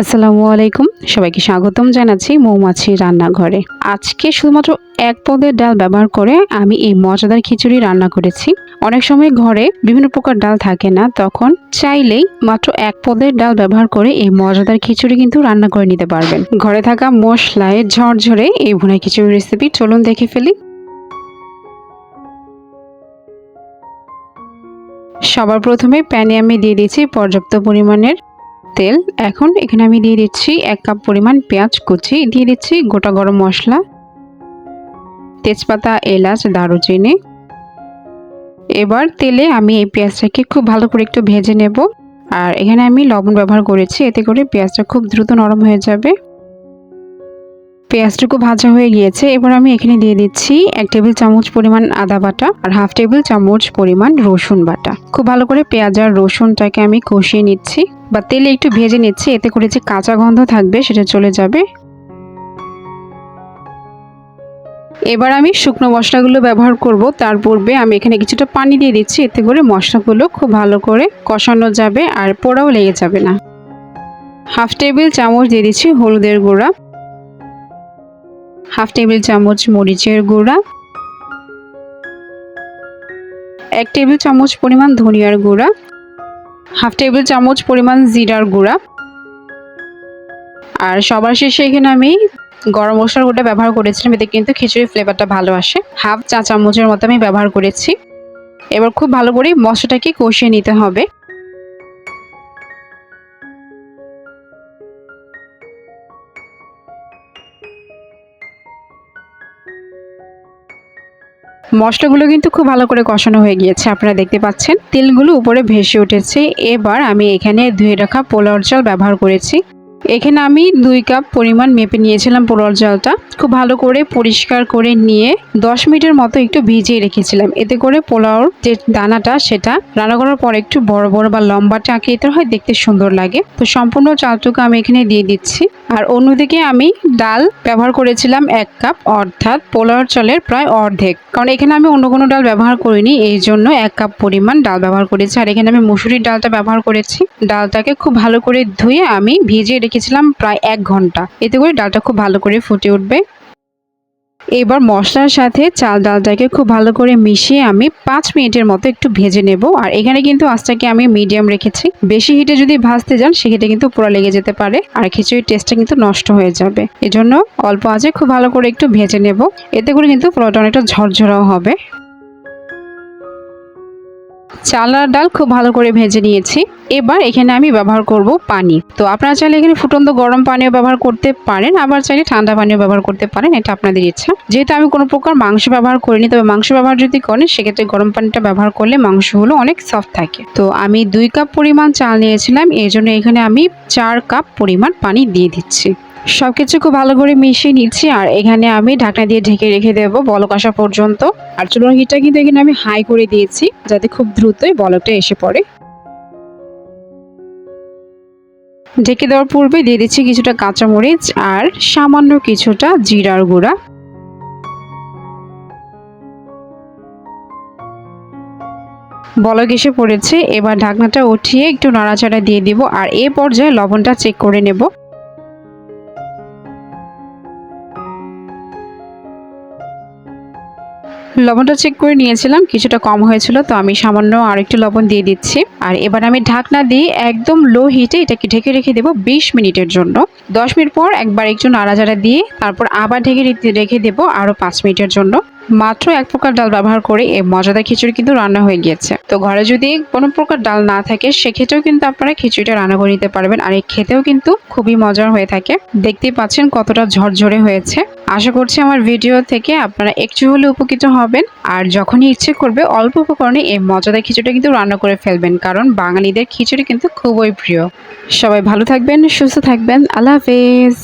আসসালামু আলাইকুম। সবাইকে স্বাগতম জানাচ্ছি মৌমাছি রান্নাঘরে। আজকে শুধুমাত্র এক পদের ডাল ব্যবহার করে আমি এই মজাদার খিচুড়ি রান্না করেছি। অনেক সময় ঘরে বিভিন্ন প্রকার ডাল থাকে না, তখন চাইলেই মাত্র এক পদের ডাল ব্যবহার করে এই মজাদার খিচুড়ি কিন্তু রান্না করে নিতে পারবেন। ঘরে থাকা মশলায় ঝরঝরে এই ভুনা খিচুড়ি রেসিপি চলুন দেখে ফেলি। সবার প্রথমে প্যানে আমি দিয়ে দিয়েছি পর্যাপ্ত পরিমাণের তেল। এখন এখানে আমি দিয়ে দিচ্ছি এক কাপ পরিমাণ পেঁয়াজ কুচি। দিয়ে দিচ্ছি গোটা গরম মশলা। তেজপাতা, এলাচ, দারুচিনি। এবার তেলে আমি এই পেঁয়াজটাকে খুব ভালো করে একটু ভেজে নেব। আর এখানে আমি লবণ ব্যবহার করেছি, এতে করে পেঁয়াজটা খুব দ্রুত নরম হয়ে যাবে। পেঁয়াজটুকু ভাজা হয়ে গিয়েছে। এবার আমি এখানে দিয়ে দিচ্ছি এক টেবিল চামচ পরিমাণ আদা বাটা আর হাফ টেবিল চামচ পরিমাণ রসুন বাটা। খুব ভালো করে পেঁয়াজ আর রসুনটাকে আমি কষিয়ে নিচ্ছি। বা তেলে একটু ভেজে নিচ্ছি, এতে করে যে কাঁচা গন্ধ থাকবে সেটা চলে যাবে। এবার আমি শুকনো মশলাগুলো ব্যবহার করব, তার পূর্বে আমি এখানে কিছুটা পানি দিয়ে দিচ্ছি, এতে করে মশলাগুলো খুব ভালো করে কষানো যাবে আর পোড়াও লেগে যাবে না। হাফ টেবিল চামচ দিয়ে দিচ্ছি হলুদের গুঁড়া। হাফ টেবিল চামচ মরিচের গুঁড়া। এক টেবিল চামচ পরিমাণ ধনিয়ার গুঁড়া। হাফ টেবিল চামচ পরিমাণ জিরার গুঁড়া। আর সবার শেষে এখানে আমি গরম মশলার গুঁড়া ব্যবহার করেছিলাম, এতে কিন্তু খিচুড়ির ফ্লেভারটা ভালো আসে। হাফ চা চামচের মতো আমি ব্যবহার করেছি। এবার খুব ভালো করে মশলাটাকে কষিয়ে নিতে হবে। মশলাগুলো কিন্তু খুব ভালো করে কষানো হয়ে গিয়েছে, আপনারা দেখতে পাচ্ছেন। তেলগুলো উপরে ভেসে উঠেছে। এবার আমি এখানে ধুয়ে রাখা পোলাওর জল ব্যবহার করেছি। এখানে আমি দুই কাপ পরিমাণ মেপে নিয়েছিলাম পোলাওর চালটা খুব ভালো করে পরিষ্কার করে নিয়ে দশ মিনিটের মতো একটু ভিজিয়ে রেখেছিলাম। এতে করে পোলাওর যে দানাটা, সেটা রান্না করার পর একটু বড় বড় বা লম্বা লম্বাটে আকৃতির হয় দেখতে সুন্দর লাগে। তো সম্পূর্ণ চালটুকু আমি এখানে দিয়ে দিচ্ছি। আর অন্যদিকে আমি ডাল ব্যবহার করেছিলাম এক কাপ, অর্থাৎ পোলাওর চালের প্রায় অর্ধেক। কারণ এখানে আমি অন্য কোনো ডাল ব্যবহার করিনি, এই জন্য এক কাপ পরিমাণ ডাল ব্যবহার করেছি। আর এখানে আমি মুসুরির ডালটা ব্যবহার করেছি। ডালটাকে খুব ভালো করে ধুয়ে আমি ভিজিয়ে রেখেছিলাম প্রায় এক ঘণ্টা। এতে করে ডালটা খুব ভালো করে ফুটে উঠবে। এবার মশলার সাথে চাল ডালটাকে খুব ভালো করে মিশিয়ে আমি পাঁচ মিনিটের মতো একটু ভেজে নেব। আর এখানে কিন্তু আঁচটাকে আমি মিডিয়াম রেখেছি। বেশি হিটে যদি ভাজতে যান, সেক্ষেত্রে কিন্তু পুরো লেগে যেতে পারে আর খিচুড়ির টেস্টটা কিন্তু নষ্ট হয়ে যাবে। এজন্য অল্প আঁচে খুব ভালো করে একটু ভেজে নেব। এতে করে কিন্তু পুরোটা অনেকটা ঝরঝরাও হবে। চাল আর ডাল খুব ভালো করে ভেজে নিয়েছি। এবার এখানে আমি ব্যবহার করব পানি। তো আপনারা চাইলে এখানে ফুটন্ত গরম পানিও ব্যবহার করতে পারেন, আবার চাইলে ঠান্ডা পানিও ব্যবহার করতে পারেন, এটা আপনাদের ইচ্ছা। যেহেতু আমি কোনো প্রকার মাংস ব্যবহার করিনি, তবে মাংস ব্যবহার যদি করেন, সেক্ষেত্রে গরম পানিটা ব্যবহার করলে মাংসগুলো অনেক সফট থাকে। তো আমি দুই কাপ পরিমাণ চাল নিয়েছিলাম এই জন্য এখানে আমি চার কাপ পরিমাণ পানি দিয়ে দিচ্ছি। সবকিছু খুব ভালো করে মিশিয়ে নিচ্ছি, আর এখানে আমি ঢাকনা দিয়ে ঢেকে রেখে দেবো বলক আসা পর্যন্ত। আর চুলোর হিটটা কিন্তু এখানে আমি হাই করে দিয়েছি, যাতে খুব দ্রুতই বলকটা এসে পড়ে। ঢেকে দেওয়ার পূর্বে দিয়ে দিচ্ছি কিছুটা কাঁচামরিচ আর সামান্য কিছুটা জিরার গুঁড়া। বলক এসে পড়েছে, এবার ঢাকনাটা উঠিয়ে একটু নাড়াচাড়া দিয়ে দিব, আর এ পর্যায়ে লবণটা চেক করে নেব। লবণটা চেক করে নিয়েছিলাম, কিছুটা কম হয়েছিল, তো আমি সামান্য আর একটু লবণ দিয়ে দিচ্ছি। আর এবার আমি ঢাকনা দিয়ে একদম লো হিটে এটাকে ঢেকে রেখে দেবো বিশ মিনিটের জন্য। দশ মিনিট পর একবার একটু নাড়াচাড়া দিয়ে তারপর আবার ঢেকে রেখে দেবো আরও পাঁচ মিনিটের জন্য। মাত্র এক প্রকার ডাল ব্যবহার করে এই মজাদার খিচুড়ি কিন্তু রান্না হয়ে গিয়েছে। তো ঘরে যদি কোনো প্রকার ডাল না থাকে, সেক্ষেত্রেও কিন্তু আপনারা খিচুড়িটা রান্না করে নিতে পারবেন আর এই খেতেও কিন্তু খুবই মজার হয়ে থাকে। দেখতেই পাচ্ছেন কতটা ঝরঝরে হয়েছে। আশা করছি আমার ভিডিও থেকে আপনারা একটু হলে উপকৃত হবেন আর যখনই ইচ্ছে করবে অল্প উপকরণে এই মজাদার খিচুড়িটা কিন্তু রান্না করে ফেলবেন, কারণ বাঙালিদের খিচুড়ি কিন্তু খুবই প্রিয়। সবাই ভালো থাকবেন, সুস্থ থাকবেন। আল্লাহ হাফেজ।